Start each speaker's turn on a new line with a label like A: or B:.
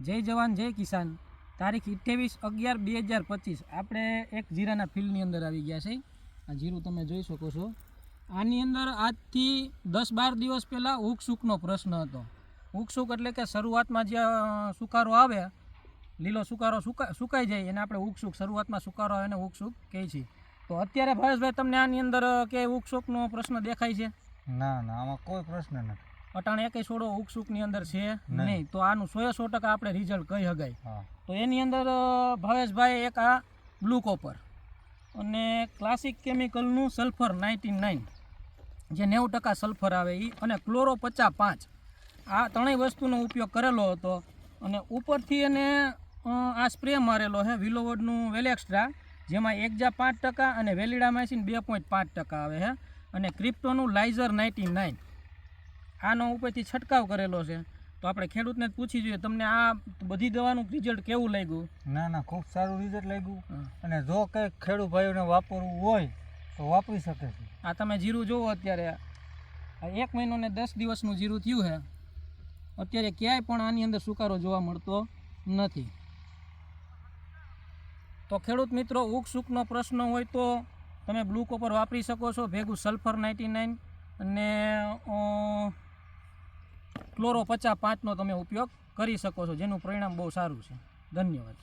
A: જય જવાન, જય કિસાન. તારીખ અઠ્યાવીસ અગિયાર બે હજાર પચીસ. આપણે એક જીરાના ફિલ્ડની અંદર આવી ગયા છે. આ જીરું તમે જોઈ શકો છો. આની અંદર આજથી દસ બાર દિવસ પહેલાં ઉકસુકનો પ્રશ્ન હતો. ઉકસુક એટલે કે શરૂઆતમાં જે સુકારો આવે, લીલો સુકારો સુકા, સુકાઈ જાય, એને આપણે ઉકસુક શરૂઆતમાં સુકારો આવે એને ઉકસુક કહે છે. તો અત્યારે ભાવેશભાઈ, તમને આની અંદર કે ઉકસુકનો પ્રશ્ન દેખાય છે?
B: ના ના, આમાં કોઈ પ્રશ્ન નથી.
A: અટાણે એકય છોડો ઉકસુકની અંદર છે નહીં. તો આનું સો સો ટકા આપણે રિઝલ્ટ કહી શકાય તો એની અંદર ભાવેશભાઈ એક આ બ્લુ કોપર અને ક્લાસિક કેમિકલનું સલ્ફર નાઇન્ટી નાઇન જે નેવું ટકા સલ્ફર આવે એ અને ક્લોરો પચાસ પાંચ. આ ત્રણેય વસ્તુનો ઉપયોગ કરેલો હતો અને ઉપરથી એને આ સ્પ્રે મારેલો છે વિલોવડનું વેલેક્સ્ટ્રા જેમાં એકજા પાંચ ટકા અને વેલિડામાઇસિન બે પોઈન્ટ પાંચ ટકા આવે છે અને ક્રિપ્ટોનું લાઇઝર નાઇન્ટી નાઇન. આનો ઉપરથી છંટકાવ કરેલો છે. તો આપણે ખેડૂતને જ પૂછી જોઈએ તમને આ બધી દવાનું રિઝલ્ટ કેવું લાગ્યું?
B: ના ના ખૂબ સારું રિઝલ્ટ લાગ્યું. અને જો કંઈક ખેડૂત ભાઈઓને વાપરવું હોય તો વાપરી શકે છે.
A: આ તમે જીરું જોવો અત્યારે. એક મહિનો ને દસ દિવસનું જીરું થયું છે. અત્યારે ક્યાંય પણ આની અંદર સુકારો જોવા મળતો નથી. તો ખેડૂત મિત્રો ઉક સુકનો પ્રશ્ન હોય તો તમે બ્લુ કોપર વાપરી શકો છો ભેગું સલ્ફર નાઇન્ટી નાઇન અને ક્લોરો પચાસ પાંચનો તમે ઉપયોગ કરી શકો છો. જેનું પરિણામ બહુ સારું છે. ધન્યવાદ.